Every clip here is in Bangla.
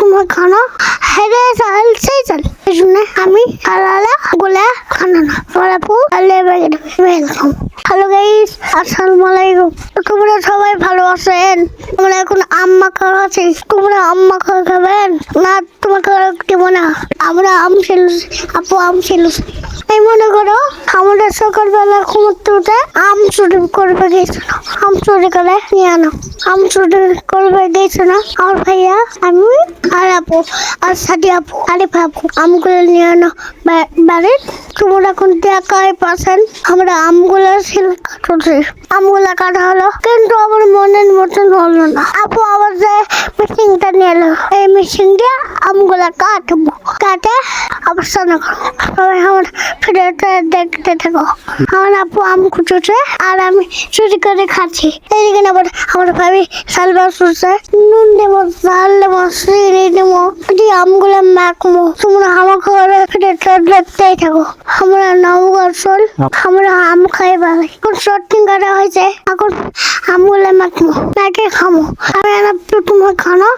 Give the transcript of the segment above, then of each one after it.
তোমার খানা? হেরে চাল সেই চাল। জন্য আমি আলাদা গোলা খানা না। আলে ওয়েলকাম হ্যালো গাইস আসসালামু আলাইকুম তোমরা সবাই ভালো আছেন? তোমরা এখন আম মাখা আছি তোমরা আম মাখা খাবেন? না তোমার তোমাকে কেমন আমরা আম খেলুছি। আপু, আম খেলুছি। এই মনে করো, আমাদের সকালবেলা ঘুমোতে উঠে আম চুরি করবে গেছিল। আম চুরি করে নিয়ে আনো। আম চুরি করবে গেছিল। আমার ভাইয়া, আমি আর আপু, আর সাদি আপু আরে আপু, আমগুলো নিয়ে আনো। বাড়ির তোমরা এখন দেখাই পাচ্ছেন, আমরা আমগুলো ছিল কাটছি আমগুলো কাটা হলো, কিন্তু আমার মনের মতন হলো না। আপু আবার যে মেশিনটা নিয়ে এলো, এই মেশিন দিয়ে আমগুলো কাটবো। কাটে আবার করব। আমার ভিডিওটা দেখতে থাকো। আমার আপু আম কুচুছে আর আমি চুরি করে খাচ্ছি। এইদিকে আবার আমার ভাবি সালবার সুসে নুন দেবো, জাল দেবো চিনি দেবো দিয়ে আমগুলো মাখবো। তোমরা আমার ঘরে ভিডিওটা দেখতেই থাকো। আমরা নবগর আমরা আম খাই ভালো। এখন শর্টিং করা হয়েছে, এখন আমগুলো মাখবো, মাখে খামো এনে তোমার খানা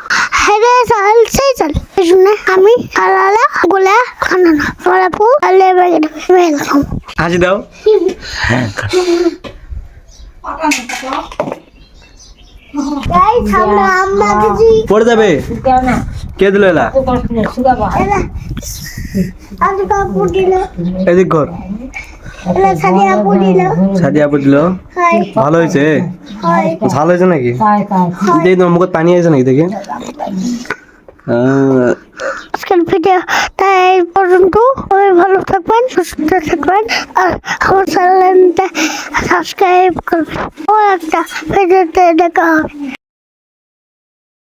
হেরে চাল সেই চাল। জন্য আমি আলাদা গোলা খানা না ওরাপু আলে ওয়েলকাম হাসি দাও। মাখছি পড়ে যাবে। কে দিল এলা? এদিক ঘর। সাদি আপু দিল। ভালো হয়েছে? ঝাল হয়েছে নাকি? দেখি তোমার মুখে পানি আছে নাকি দেখে? আজকের ভিডিও তাই এই পর্যন্ত। সবাই ভালো থাকবেন সুস্থ থাকবেন। আর আমার চ্যানেলটা সাবস্ক্রাইব করবেন। ও একটা ভিডিওতে দেখা হবে।